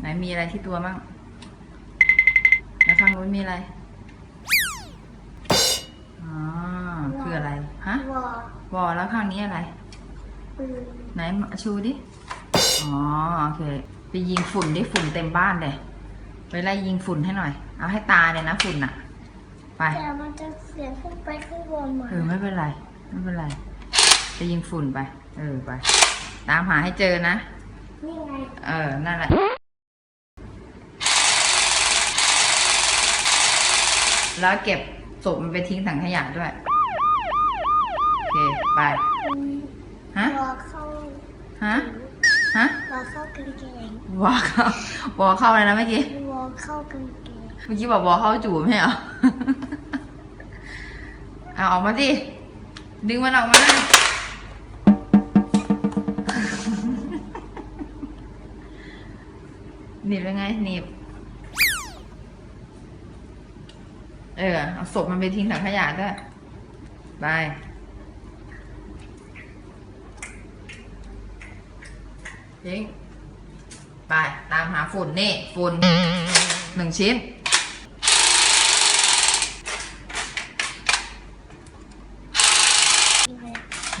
ไหนมีอะไรที่ตัวบ้างแล้วข้างนู้นมีอะไร อ๋อ คืออะไร ฮะ วอวอลแล้วข้างนี้อะไร ปืนไหนมาชูดิ อ๋อ โอเค ไปยิงฝุ่นดิฝุ่นเต็มบ้านเลย ไปไล่ยิงฝุ่นให้หน่อย เอาให้ตาเลยนะฝุ่นอะไป แต่มันจะเสียงขึ้นไปข้างบนมาเออไม่เป็นไร ไม่เป็นไร ไปยิงฝุ่นไป เออไป ตามหาให้เจอนะ นี่ไง เออ นั่นแหละ แล้วเก็บศพมันไปทิ้งถังขยะด้วย โอเค ไป ฮะ วอเข้าฮะ ฮะวอเข้ากางเกงวอเข้าวอเข้าอะไรนะเมื่อกี้ วอเข้ากางเกงเมื่อกี้บอกวอเข้าจูบไม่เหรอเอาออกมาสิ ดึงมันออกมา หนีบยังไงหนีบ เออเอาศพมันไปทิ้งถังขยะด้วยไปทิ้งไป ตามหาฝุ่นนี่ฝุ่นหนึ่งชิ้น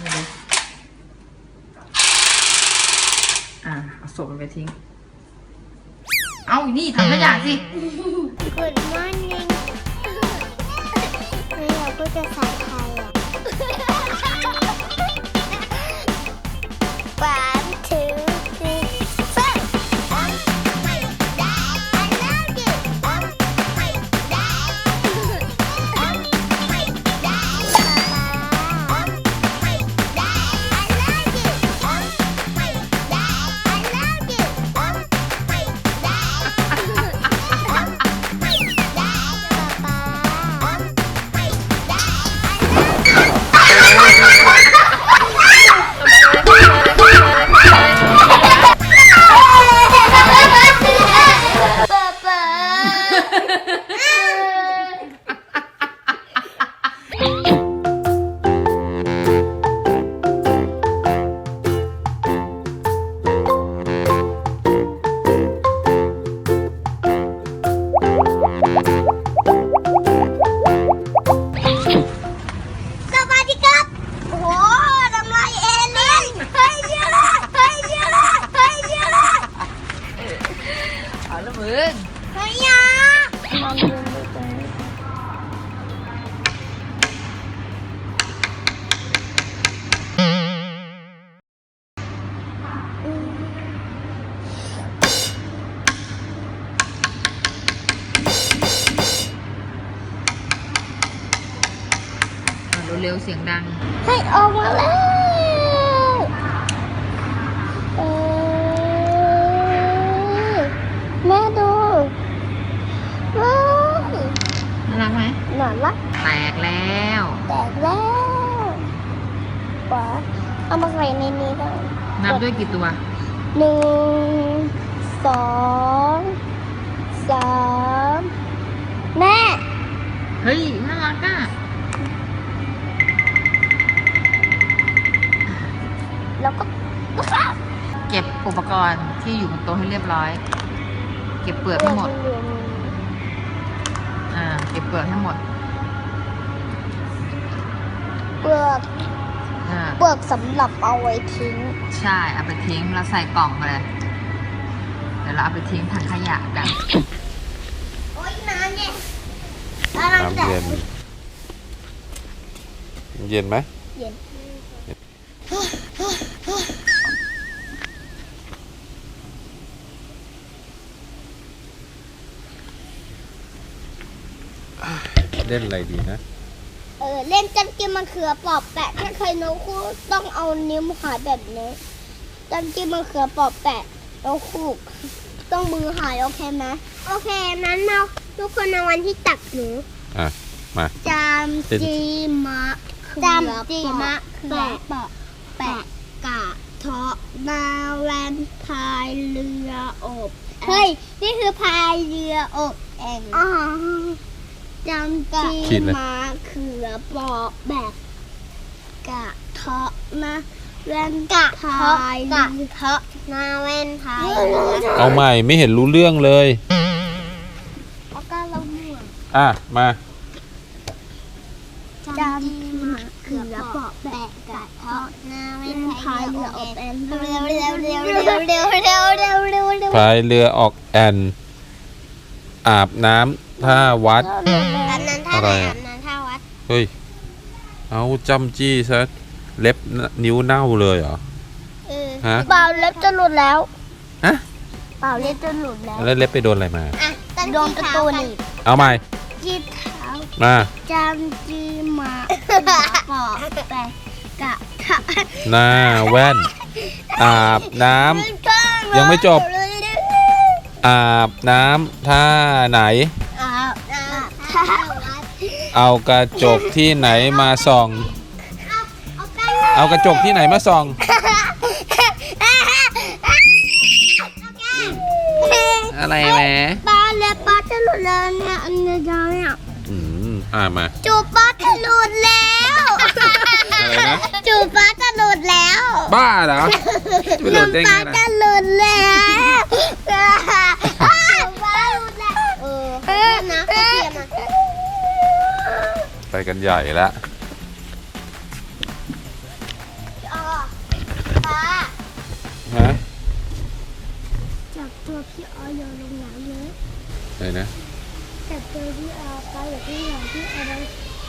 นี่เลยอะเอาศพมันไปทิ้ง เอานี่ถังขยะสิ ไม่ เอามาใส่ในนี้ได้นับด้วยกี่ตัวหนึ่งสองสามแม่ เฮ้ยน่ารักอะแล้วก็ก็ข้าวเก็บอุปกรณ์ที่อยู่บนโต๊ะให้เรียบร้อย เก็บเปลือกให้หมด อ่า เก็บเปลือกให้หมด เปลือกอ่า เปลือกสำหรับเอาไว้ทิ้ง ใช่เอาไปทิ้งแล้วใส่กล่องไปเลย เดี๋ยวเราเอาไปทิ้งถังขยะกัน โอ๊ยน้ำเนี่ยน้ำเย็น เย็นไหมเย็นเล่นอะไรดีนะ เออเล่นจันกิมมะเขือปอบแปะ ถ้าใครนกคู่ต้องเอานิ้วหายแบบนี้จันกิมมะเขือปอบแปะแล้วคู่ต้องมือหายโอเคไหมโอเคนั้นเราทุกคนในวันที่ตักหนูอะมาจามจีมะจามจีมะแปะแปะกะเทาะนาแวนพายเรืออบเฮ้ยนี่คือพายเรืออบแองอ๋อ จำจีขีดเลยมะเขือปอกแบบกะเทาะนะเว้นกะพายกะเทาะนาเว้นพายเรือเอาใหม่ไม่เห็นรู้เรื่องเลย แล้วก็เราหมวกอะ มาจำที่มาเขือเปาะแปะกะเทาะนาเว้นพายเรือออกแอนเร็วเร็วเร็วเร็วเร็วเร็วเร็วเร็วเร็วพายเรือออกแอนอาบน้ำ ท่าวัด อันนั้นท่าอะไรไหนอะ อันนั้นท่าวัดเฮ้ย เอาจำจี้ซะเล็บนิ้วเน่าเลยเหรอ เออฮะ เปล่าเล็บจะหลุดแล้วฮะ เปล่าเล็บจะหลุดแล้วแล้วเล็บไปโดนอะไรมา อะโดนประตูหนีบเอาใหม่จีเท้ามาจำจีมาปอกแปะกะทะหน้าแว่น อาบน้ำ ยังไม่จบ อาบน้ำท่าไหน อาบน้ำท่าวัด เอากระจกที่ไหนมาส่องเอาไปเอากระจกที่ไหนมาส่อง อะไรแหมปลาเล็บปลาจะหลุดแล้วเนี่ยอันนี้จะเนี่ยอืมอ่ามา จูบปลาจะหลุดแล้วอะไรนะ จูบปลาจะหลุดแล้วบ้าเหรอจะไปหลุดได้ไงปลาล่ะ จะหลุดแล้ว กันใหญ่แล้วอ๋อปลาฮะจับตัวพี่ออยโยนลงน้ำเลยอะไรนะจับตัวพี่ออปลาอยู่ที่ไหนพี่ออย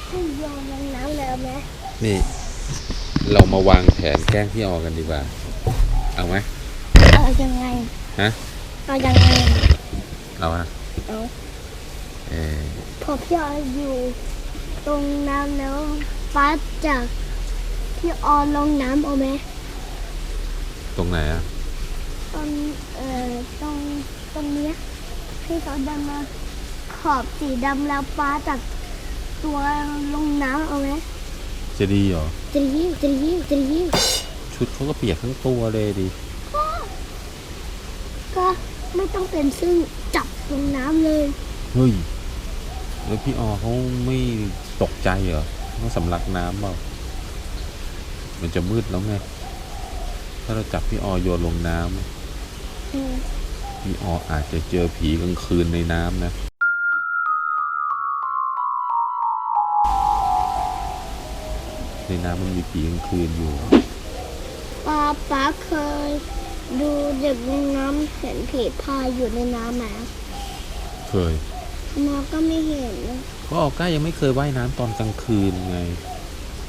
ขึ้นโยนลงน้ำเลยเอาไหมนี่ เรามาวางแผนแกล้งพี่ออกันดีกว่า เอาไหมเอายังไงฮะเอายังไงเอาอะเอาเออพอพี่ออยอยู่ ตรงน้ำแล้วป้าจากพี่ออยลงน้ำเอาไหมตรงไหนอะตรงเอ่อตรงตรงเนี้ยพี่เขาเดินมาขอบสีดำแล้วป้าจากตัวลงน้ำเอาไหมจะดีเหรอจะยิ้วจะยิ้วจะยิ้วชุดเขาก็เปียกทั้งตัวเลยดิก็ไม่ต้องเป็นซึ่งจับลงน้ำเลยเฮ้ยแล้วพี่ออเขาไม่ ตกใจเหรอเขาสำลักน้ำเปล่ามันจะมืดแล้วไง ถ้าเราจับพี่ออโยนลงน้ำเออพี่อออาจจะเจอผีกลางคืนในน้ำนะในน้ำมันมีผีกลางคืนอยู่ป้าป้าเคย ดูเด็กลงน้ำเห็นผีพายอยู่ในน้ำไหมเคย น้าก็ไม่เห็นนะก็ออก้ายังไม่เคยว่ายน้ำตอนกลางคืนไง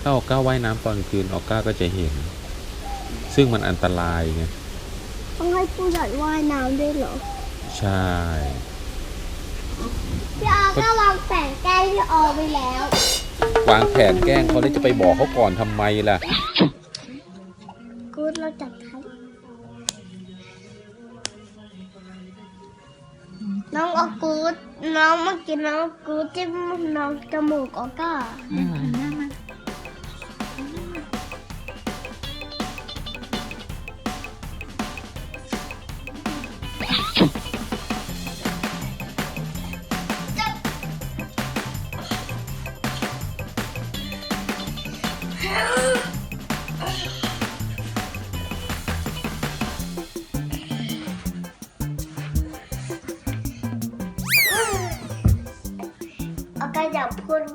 ถ้าออก้าว่ายน้ำตอนกลางคืนออก้าก็จะเห็น ซึ่งมันอันตรายไงต้องให้ผู้ใหญ่ว่ายน้ำด้วยเหรอ ใช่พี่ออก็วางแผนแกล้งพี่ออไปแล้ว วางแผนแกล้งเขาแล้วจะไปบอกเขาก่อนทำไมล่ะ กูดเราจับ น้องออกูดน้องเมื่อกี้น้องออกูดจิ้มน้องจมูกออก้า อืม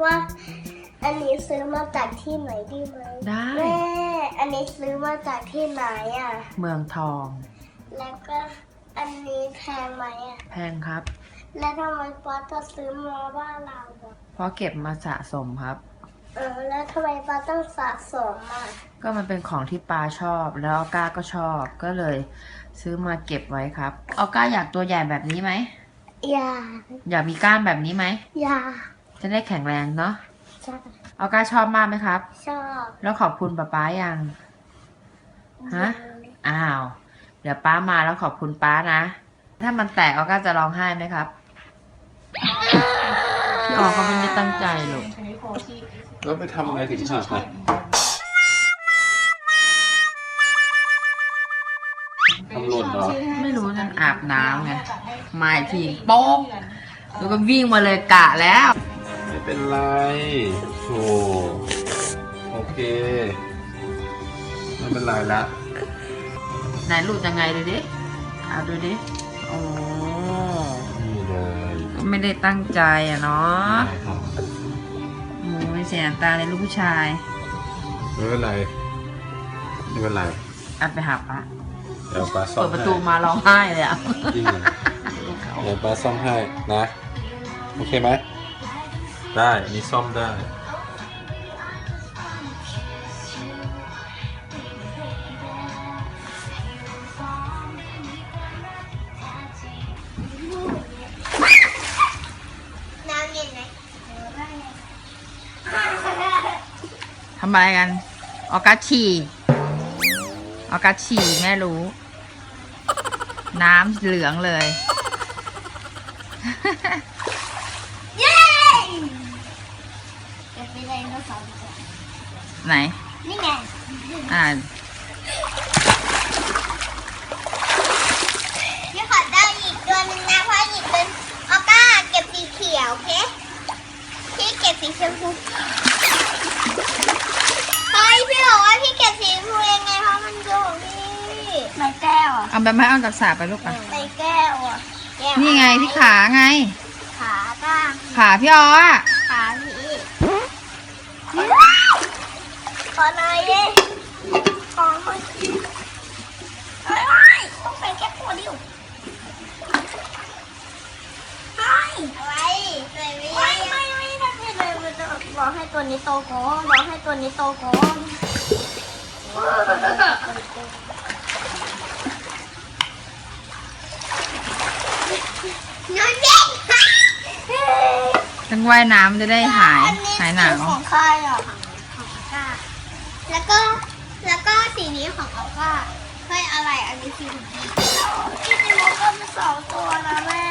ว่า อันนี้ซื้อมาจากที่ไหนดีไหมได้ แม่อันนี้ซื้อมาจากที่ไหนอะ เมืองทอง แล้วก็อันนี้แพงไหมอะ แพงครับ แล้วทำไมป๊าจะซื้อมาบ้านเราอะเพราะเก็บมาสะสมครับ เออแล้วทำไมป๊าต้องสะสมอะ ก็มันเป็นของที่ปาชอบ แล้วออก้าก็ชอบก็เลย ซื้อมาเก็บไว้ครับออก้าอยากตัวใหญ่แบบนี้ไหม อย่า อยากมีกล้ามแบบนี้ไหมอย่า จะได้แข็งแรงเนาะชอบออก้าชอบมากไหมครับ ชอบแล้วขอบคุณป๊าป๊ายัง ฮะ อ้าว เดี๋ยวป้ามาแล้วขอบคุณป้านะ ถ้ามันแตกออก้าจะร้องไห้ไหมครับพี่ออเขาไม่ได้ตั้งใจหรอกแล้วไปทำอะไรถึงหักนะทำหล่นเหรอ ไม่รู้นั่นอาบน้ำไงมาอีกทีโป๊กแล้วก็วิ่งมาเลยกะแล้วไม่ เป็นไรโธ่โอเค ไม่เป็นเป็นไรละไหนหลุดยังไงดูดิเอาดูดิโอ้นี่เลยก็ไม่ได้ตั้งใจอะเนาะได้ครับโอ้ยเสียน้ำตาในลูกผู้ชายไม่เป็นไรไม่เป็นไรอัดไปหาปะเดี๋ยวป้าซ่อเปิมดประให้ตูมาร้องไห้เลยอะจริงเหรอเดี๋ยวป้าซ่อมให้นะ โอเคไหม ได้อันนี้ซ่อมได้ น้ำเย็นไหมทำอะไรกัน ออกาฉี่ออกาฉี่แม่รู้ น้ำเหลืองเลย เย้เก็บไปเลยก็สองตัว ไหน นี่ไง อ่าพี่ขอได้อีกตัวหนึ่งนะเพราะอีกตัวออก้าเก็บสีเขียวโอเคพี่เก็บสีชมพูเฮ้ยพี่บอกว่าพี่เก็บสีชมพูเองไงเพราะมันอยู่พี่ไม่แก้วอะเอาใบไม้เอาจากสาไปลูกอะไม่แก้วอะแก้วนี่ไงที่ขาไง ขาบ้างขาพี่อออะขาพี่ ขอหน่อยดิขอหน่อยเฮ้ยต้องเป็นแค่ตัวเดียวเฮ้ยอะไรไม่ไม่ไม่ทำไม่เลยมันจะบอกให้ตัวนี้โตก่อนบอกให้ตัวนี้โตก่อนนอนเย็นต้องว่ายน้ำจะได้หาย หายหนาว ของใครอะของข้า แล้วก็แล้วก็สีนี้ของออก้าเฮ้ยอะไรอันนี้สีของพี่พี่จิโมก็มาสองตัวนะแม่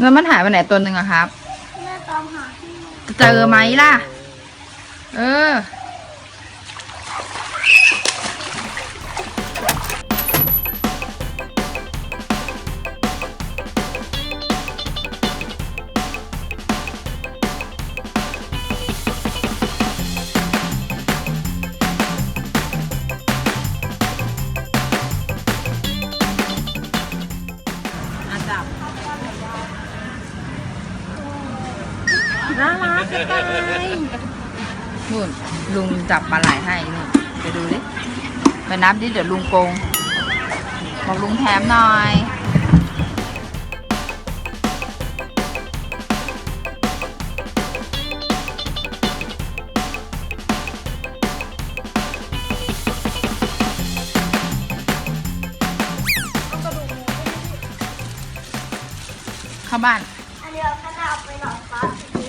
แล้วมันหายไปไหนตัวหนึ่งอะครับ แม่ตามหาที่หนูเจอไหมล่ะ เออ น่ารักจังเลยนู่นลุงจับปลาไหลให้นู่นไปดูดิไปนับดิเดี๋ยวลุงโกงบอกลุงแถมหน่อยเข้าบ้าน อันนี้เราก็จะเอาไปหลอกฟ้าสี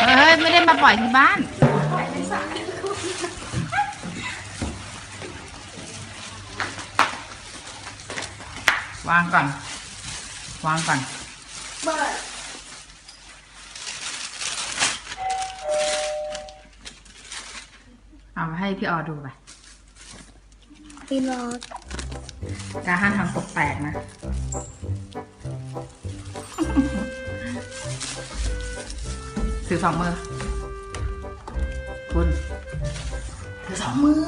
เฮ้ย ไม่ได้มาปล่อยที่บ้าน วางก่อน วางก่อนเบิร์ดเอาให้พี่ออดูไปพี่รอดการห้ามทำตกแตกนะถือสองมือ คุณเธอสองมือ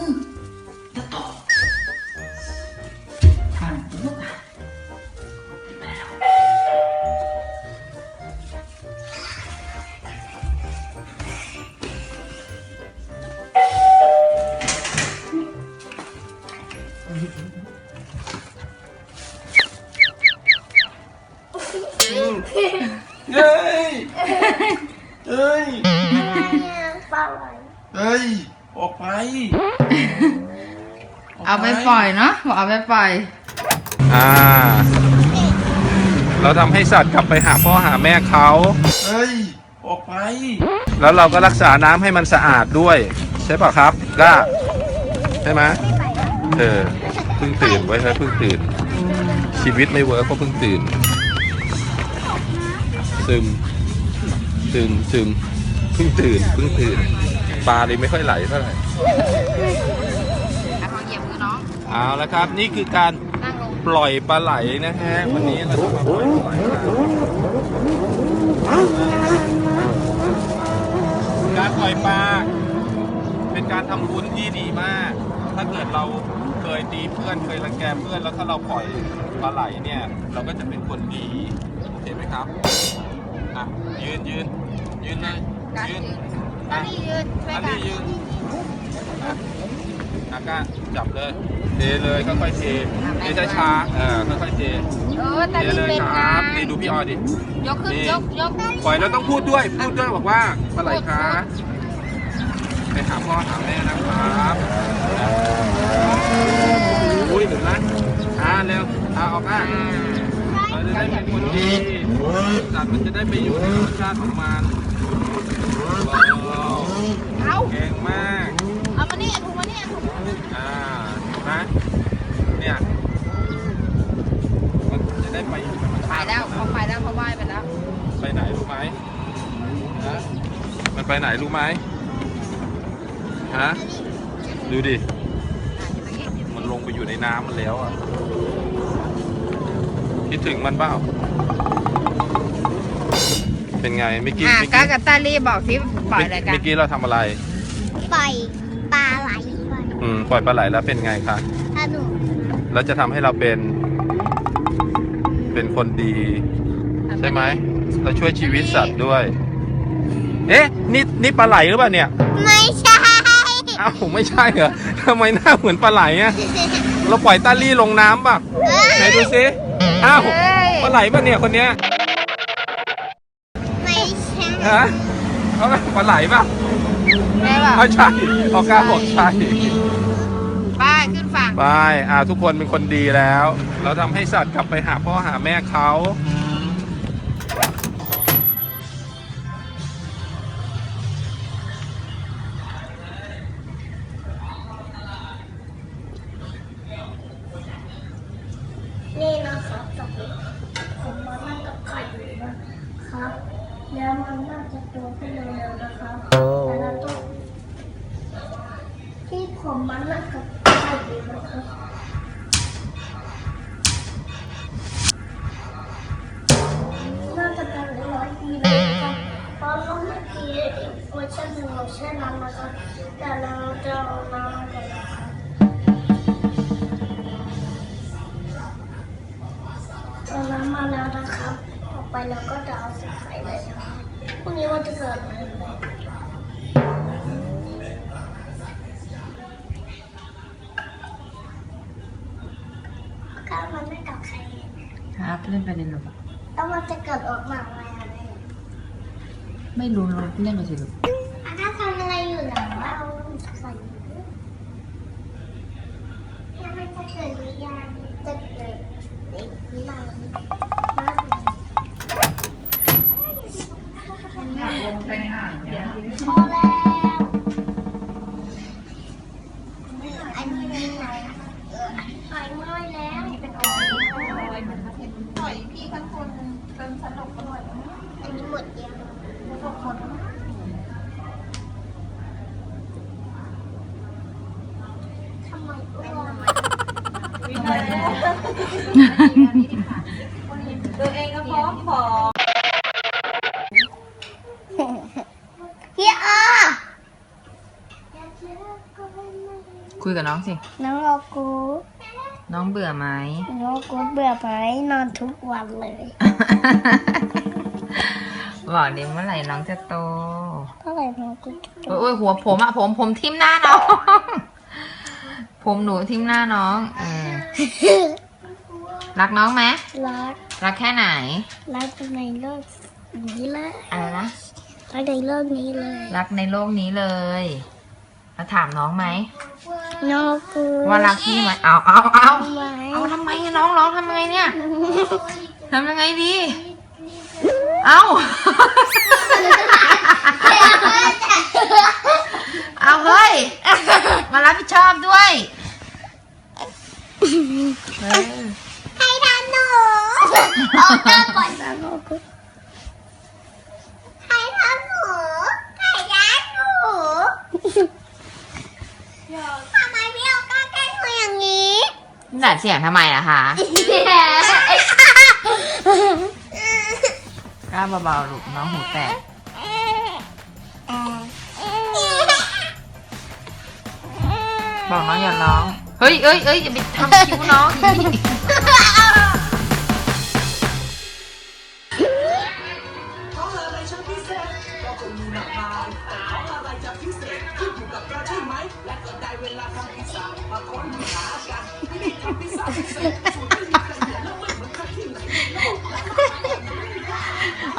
ล่อยเนาะบอกเอาไปปล่อยอ่า เราทำให้สัตว์กลับไปหาพ่อหาแม่เขา เฮ้ย ออกไป แล้วเราก็รักษาน้ำให้มันสะอาดด้วย ใช่ป่ะครับก้าใช่ไหมเออเพิ่งตื่นไว้เฮ้ยเพิ่งตื่น ชีวิตไม่เวิร์กก็เพิ่งตื่น ซึม ซึมซึมเพิ่งตื่นเพิ่งตื่นปลาเลยไม่ค่อยไหลเท่าไหร่ เอาละครับ นี่คือการนั่งลงปล่อยปลาไหลนะฮะวันนี้เราจะมาปล่อยปลาไหลกันปล่อยปลาเป็นการทำบุญที่ดีมาก ถ้าเกิดเราเคยตีเพื่อนเคยรังแกเพื่อนแล้วถ้าเราปล่อยปลาไหลเนี่ย เราก็จะเป็นคนดีเห็นไหมครับอะยืนยืนยืนเลยการยืยืนนตอนนี้ยืนช่วยอันกันี้นยืน อะอาก้าจับเลยเทเลยค่อยๆเทเทช้าๆเออค่อยๆเทเออตอนเทนี้เลยเป็นคไงรับนี่ดูพี่ออดิ ยกขึ้นนี่ ยกยกปล่อยแล้วต้องพูดด้วยพูดด้วยบอกว่าปลาไหลคะไปหาพ่อหาแม่นะครับอุ้ยหนึ่งนะอ่าเร็วอ่าออกอะเราจะได้เป็นคนดีสัตว์มันจะได้ไปอยู่ในธรรมชาติของมันว้าวเอาเก่งมาก อ่านะเนี่ยมันจะได้ไปอยู่ธรรมไปชาติแล้วเขาไปแล้วเขาว่ายไปแล้ว ไปไหนรู้ไหมฮะมันไปไหนรู้ไหมฮะดูดิ มันลงไปอยู่ในน้ำมันแล้วอะ คิดถึงมันเปล่า เป็นไงเมื่อกี้อะเมื่อก้ากี้กับตาลีบอกสิปล่อยอะไรกัน เมื่อกี้เราทำอะไร ปล่อยปลาไหลปล่ อยอืมปล่อยปลาไหลแล้วเป็นไงคะสนุกแล้วจะทำให้เราเป็น เป็นคนดี ใช่ไหมเราช่วยชีวิตสัตว์ด้วย เอ๊ะ นี่นี่ปลาไหลหรือเปล่าเนี่ยไม่ใช่อ้าวไม่ใช่เหรอทำไมหน้าเหมือนปลาไหลอะเราปล่อยตาลี่ลงน้ำป่ะไหนดูซิอ้าวเฮ้ยปลาไหลป่ะเนี่ยคนเนี้ยไม่ใช่ฮะเขาปลาไหลป่ะ แม่บอกไม่ใช่ออกกาบอกใช่ ไปขึ้นฝั่ง ไป อ่า ทุกคนเป็นคนดีแล้ว เราทำให้สัตว์กลับไปหาพ่อหาแม่เขานี่ ครับเล่นไปเลยลูกแล้วมันจะเกิดออกมาอะไรอะไรไม่รู้ลูกเล่นไปสิลูกถ้าทำอะไรอยู่หลังว่าเอาใส่แล้วมันจะเกิดหรือยังจะเกิดเด็กหรือเปล่าบ้ ตัวเองก็พร้อมพอพี่อคุยกับน้องสิ น้องโอกูน้องเบื่อไหม น้องโอกูเบื่อไหมนอนทุกวันเลย บอกเดิเมื่อไหร่น้องจะโตเท่าไหร่น้องกูจะโอ้ยโอ้ยหัวผมอะผมผมทิ่มหน้าน้อง ผมหนูทิ่มหน้าน้อง เออ รักน้องไหมรัก รักแค่ไหน รักในโลกนี้เลยอะไรนะ รักในโลกนี้เลย รักในโลกนี้เลยแล้วถามน้องไหมน้องกูว่ารักพี่ไหมเอาเอาเอาทำไมเอาทำไมอะน้องร้องทำไงเนี่ยทำยังไงดี เอาเอาเฮ้ย มารับผิดชอบด้วยเออ ให้ทำหนูออกมาก่อนให้ทำหนูให้ยัดหนูทำไมพี่ออกมาแกล้งหนูอย่างนี้ดัดเสียงทำไมล่ะคะกล้าเบาๆลูกน้องหูแตกบอกน้องอย่าร้อง เฮ้ยเอ้ยเอ้ยอย่าไปทำคิ้วน้อง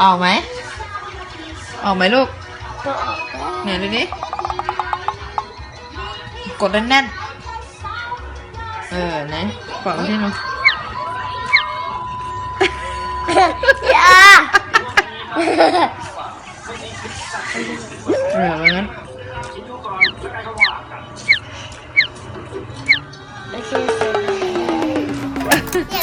ออกไหม ออกไหมลูกไหนดูดิกดแน่นๆ เออไหฝังที่ให้หนอย่าเออว่างั้นเ